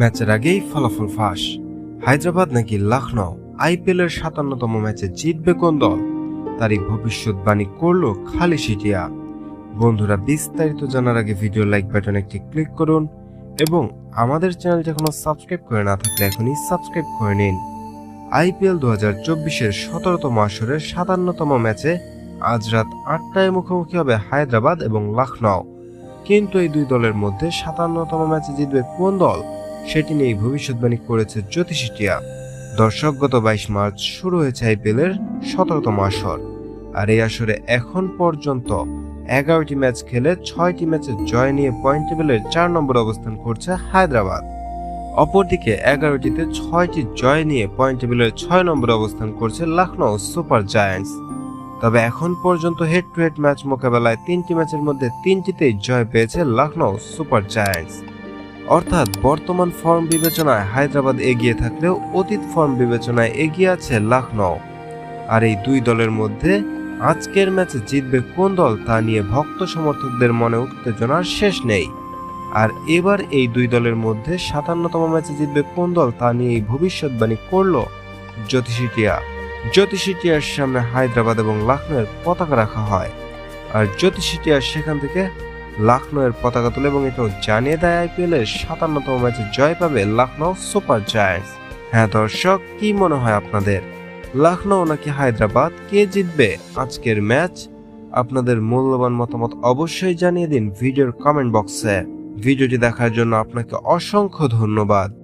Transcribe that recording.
ম্যাচের আগেই ফলাফল ফাঁস। হায়দ্রাবাদ নাকি লখনৌ আইপিএলের সাতান্নতম ম্যাচে জিতবে কোন দল? তারই ভবিষ্যৎবাণী করল খালি সিটিয়া। বন্ধুরা, বিস্তারিত জানার আগে ভিডিও লাইক বাটন একটি ক্লিক করুন এবং আমাদের চ্যানেলটি এখনও সাবস্ক্রাইব করে না থাকলে এখনই সাবস্ক্রাইব করে নিন। আইপিএল দু হাজার চব্বিশের সতেরোতম আসরের সাতান্নতম ম্যাচে আজ রাত আটটায় মুখোমুখি হবে হায়দ্রাবাদ এবং লখনৌ কিন্তু এই দুই দলের মধ্যে সাতান্নতম ম্যাচে জিতবে কোন দল? সেটি নিয়েই ভবিষ্যৎবাণী করেছে জ্যোতিষী টিয়া। দর্শক, গত বাইশ মার্চ শুরু হয়েছে আইপিএলের সতেরোতম আসর। আর এই আসরে এখন পর্যন্ত এগারোটি ম্যাচ খেলে ছয়টি ম্যাচে জয় নিয়ে পয়েন্ট টেবিলের চার নম্বর অবস্থান করছে হায়দ্রাবাদ। অপরদিকে এগারোটিতে ছয়টি জয় নিয়ে পয়েন্ট টেবিলের ছয় নম্বর অবস্থান করছে লখনৌ সুপার জায়ান্টস। তবে এখন পর্যন্ত হেড টু হেড ম্যাচ মোকাবেলায় তিনটি ম্যাচের মধ্যে তিনটিতেই জয় পেয়েছে লখনৌ সুপার জায়ান্টস। অর্থাৎ বর্তমান ফর্ম বিবেচনায় হায়দ্রাবাদ এগিয়ে থাকলেও অতীত ফর্ম বিবেচনায় এগিয়ে আছে লখনৌ আর এই দুই দলের মধ্যে আজকের ম্যাচে জিতবে কোন দল তা নিয়ে ভক্ত সমর্থকদের মনে উত্তেজনার শেষ নেই। আর এবার এই দুই দলের মধ্যে সাতান্নতম ম্যাচে জিতবে কোন দল তা নিয়ে এই ভবিষ্যৎবাণী করল জ্যোতিষী টিয়া। জ্যোতিষী টিয়ার সামনে হায়দ্রাবাদ এবং লখনৌয়ের পতাকা রাখা হয়। আর জ্যোতিষিটিয়া সেখান থেকে লখনৌয়ের পতাকা তুলে এবং এটাও জানিয়ে দেয় আইপিএল এর সাতান্নতম ম্যাচে জয় পাবে লখনৌ সুপার জায়ান্টস। হ্যাঁ দর্শক, কি মনে হয় আপনাদের? লখনৌ নাকি হায়দ্রাবাদ? কে জিতবে আজকের ম্যাচ? আপনাদের মূল্যবান মতামত অবশ্যই জানিয়ে দিন ভিডিওর কমেন্ট বক্সে। ভিডিওটি দেখার জন্য আপনাকে অসংখ্য ধন্যবাদ।